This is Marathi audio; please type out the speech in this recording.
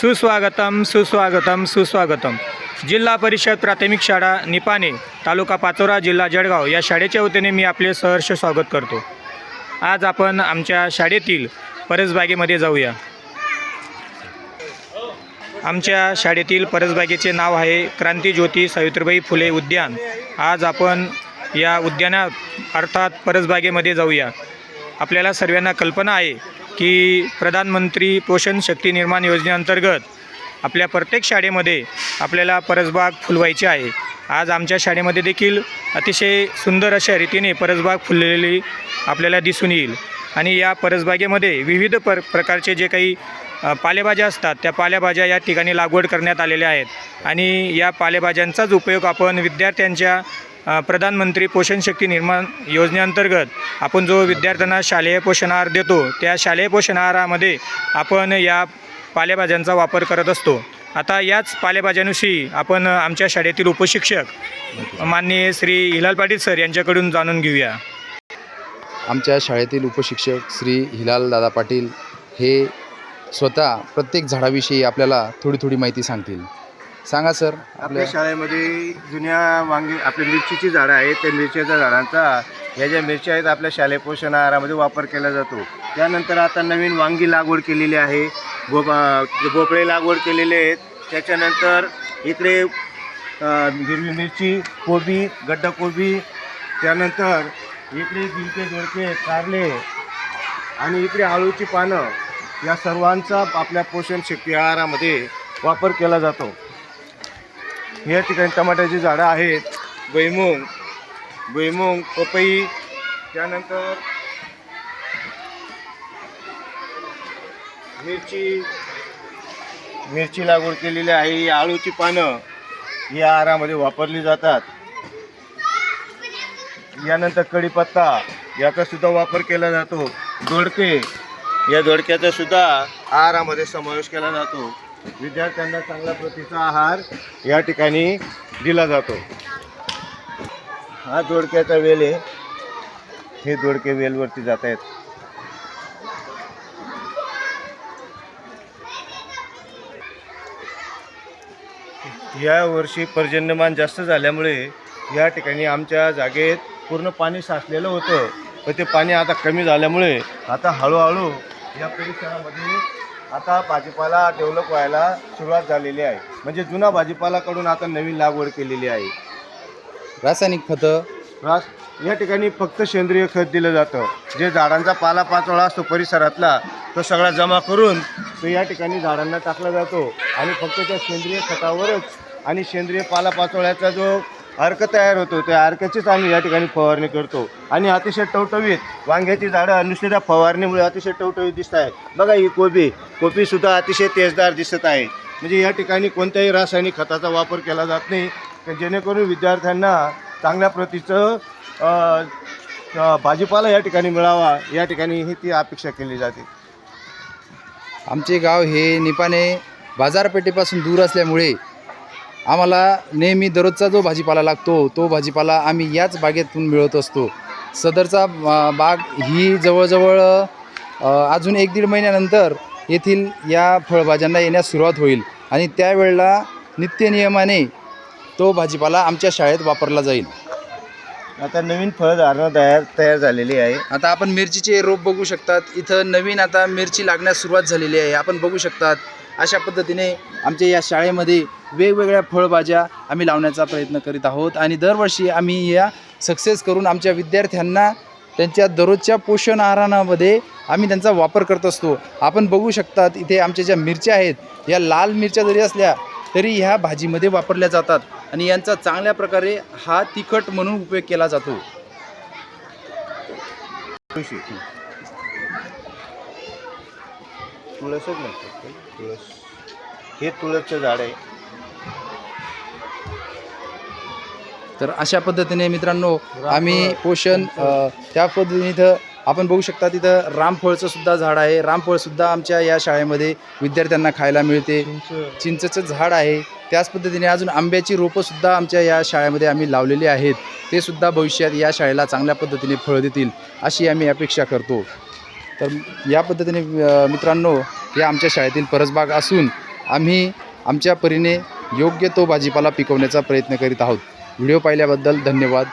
सुस्वागतम सुस्वागतम सुस्वागतम. जिल्हा परिषद प्राथमिक शाळा निपाणे तालुका पाचोरा जिल्हा जळगाव या शाळेच्या वतीने मी आपले सहर्ष स्वागत करतो. आज आपण आमच्या शाळेतील परसबागेमध्ये जाऊया. आमच्या शाळेतील परसबागेचे नाव आहे क्रांतीज्योती सावित्रीबाई फुले उद्यान. आज आपण या उद्यानात अर्थात परसबागेमध्ये जाऊया. आपल्याला सर्वांना कल्पना आहे की प्रधानमंत्री पोषण शक्ती निर्माण योजनेअंतर्गत आपल्या प्रत्येक शाळेमध्ये आपल्याला परसबाग फुलवायची आहे. आज आमच्या शाळेमध्ये देखील अतिशय सुंदर अशा रीतीने परसबाग फुललेली आपल्याला दिसून येईल. आणि या परसबागेमध्ये विविध पर प्रकारचे जे काही पालेभाज्या असतात त्या पालेभाज्या या ठिकाणी लागवड करण्यात आलेल्या आहेत. आणि या पालेभाज्यांचाच उपयोग आपण विद्यार्थ्यांच्या प्रधानमंत्री पोषण शक्ती निर्माण योजनेअंतर्गत आपण जो विद्यार्थ्यांना शालेय पोषण आहार देतो त्या शालेय पोषण आहारामध्ये आपण या पालेभाज्यांचा वापर करत असतो. आता याच पालेभाज्यांविषयी आपण आमच्या शाळेतील उपशिक्षक माननीय श्री हिलाल पाटील सर यांच्याकडून जाणून घेऊया. आमच्या शाळेतील उपशिक्षक श्री हिलाल दादा पाटील हे स्वतः प्रत्येक झाडाविषयी आपल्याला थोडी थोडी माहिती सांगतील. सांगा सर आपल्या आपल्या शाळेमध्ये जुन्या वांगी आपल्या मिरचीची झाडं आहेत. त्या मिरच्याच्या झाडांचा ह्या ज्या मिरच्या आहेत आपल्या शालेय पोषण आहारामध्ये वापर केला जातो. त्यानंतर आता नवीन वांगी लागवड केलेली आहे. गोपा भोपळे लागवड केलेले आहेत. त्याच्यानंतर इकडे अ, हिरवी मिरची कोबी गड्डा कोबी. त्यानंतर इकडे गिलके दोडके कारले आणि इकडे आळूची पानं. या सर्वांचा आपल्या पोषण शक्ती आहारामध्ये वापर केला जातो. या ठिकाणी टमाट्याची झाडं आहेत. भुईमुग भुईमुंग पपई त्यानंतर मिरची मिरची लागवड केलेली आहे. ही आळूची पानं या आहारामध्ये वापरली जातात. यानंतर कढीपत्ता याचा सुद्धा वापर केला जातो. दोडके या दोडक्याचा सुद्धा आहारामध्ये समावेश केला जातो. विद्यार्थ्यांना चांगला प्रतीचा आहार या ठिकाणी दिला जातो. हा दोडक्याचा वेल आहे. हे दोडके वेलवरती जात आहेत. या वर्षी पर्जन्यमान जास्त झाल्यामुळे या ठिकाणी आमच्या जागेत पूर्ण पाणी साचलेलं होतं. पण ते पाणी आता कमी झाल्यामुळे आता हळूहळू या परिसरामध्ये आता भाजीपाला डेव्हलप व्हायला सुरुवात झालेली आहे. म्हणजे जुना भाजीपालाकडून आता नवीन लागवड केलेली आहे. रासायनिक खतं? रास या ठिकाणी फक्त सेंद्रिय खत दिलं जातं. जे झाडांचा पाला पाचोळा असतो परिसरातला तो सगळा जमा करून तो या ठिकाणी झाडांना टाकला जातो. आणि फक्त त्या सेंद्रिय खतावरच आणि सेंद्रिय पाला पाचोळ्याचा जो अर्क तयार होतो. त्या अर्काचीच आम्ही या ठिकाणी फवारणी करतो. आणि अतिशय टवटवीत वांग्याची झाडं नुसत्या फवारणीमुळे अतिशय टवटवीत दिसत आहे बघा ही कोबी. कोबीसुद्धा अतिशय तेजदार दिसत आहे. म्हणजे या ठिकाणी कोणत्याही रासायनिक खताचा वापर केला जात नाही. तर जेणेकरून विद्यार्थ्यांना चांगल्या प्रतीचं भाजीपाला या ठिकाणी मिळावा या ठिकाणी ही ती अपेक्षा केली जाते. आमचे गाव हे निपाणे बाजारपेठेपासून दूर असल्यामुळे आम्हाला नेहमी दररोजचा जो भाजीपाला लागतो तो भाजीपाला आम्ही याच बागेतून मिळवत असतो. सदरचा बाग ही जवळजवळ अजून एक दीड महिन्यानंतर येथील या फळभाज्यांना येण्यास सुरुवात होईल आणि त्यावेळेला नित्यनियमाने तो भाजीपाला आमच्या शाळेत वापरला जाईल. आता नवीन फळधारणा तयार तयार झालेली आहे. आता आपण मिरचीचे रोप बघू शकतात. इथं नवीन आता मिरची लागण्यास सुरुवात झालेली आहे. आपण बघू शकतात अशा पद्धतीने आमच्या या शाळेमध्ये वेगवेगळ्या फळभाज्या आम्ही लावण्याचा प्रयत्न करीत आहोत. आणि दरवर्षी आम्ही या सक्सेस करून आमच्या विद्यार्थ्यांना त्यांच्या दररोजच्या पोषण आहारामध्ये आम्ही त्यांचा वापर करत असतो. आपण बघू शकतात इथे आमच्या ज्या मिरच्या आहेत या लाल मिरच्या जरी असल्या तरी ह्या भाजीमध्ये वापरल्या जातात. आणि यांचा चांगल्या प्रकारे हा तिखट म्हणून उपयोग केला जातो. तुळसच म्हणतात ते, तुळस. हे तुळसचं झाड आहे. तर अशा पद्धतीने मित्रांनो आम्ही पोषण अ, त्या पद्धतीने इथं आपण बघू शकता तिथं रामफळचं सुद्धा झाड आहे. रामफळसुद्धा आमच्या या शाळेमध्ये विद्यार्थ्यांना खायला मिळते. चिंचेचं. झाड आहे. त्याच पद्धतीने अजून आंब्याची रोपंसुद्धा आमच्या या शाळेमध्ये आम्ही लावलेली आहेत. ते सुद्धा भविष्यात या शाळेला चांगल्या पद्धतीने फळ देतील अशी आम्ही अपेक्षा करतो. तर या पद्धतीने मित्रांनो हे आमच्या शाळेतील परसबाग असून आम्ही आमच्या परीने योग्य तो भाजीपाला पिकवण्याचा प्रयत्न करीत आहोत. व्हिडिओ पाहिल्याबद्दल धन्यवाद.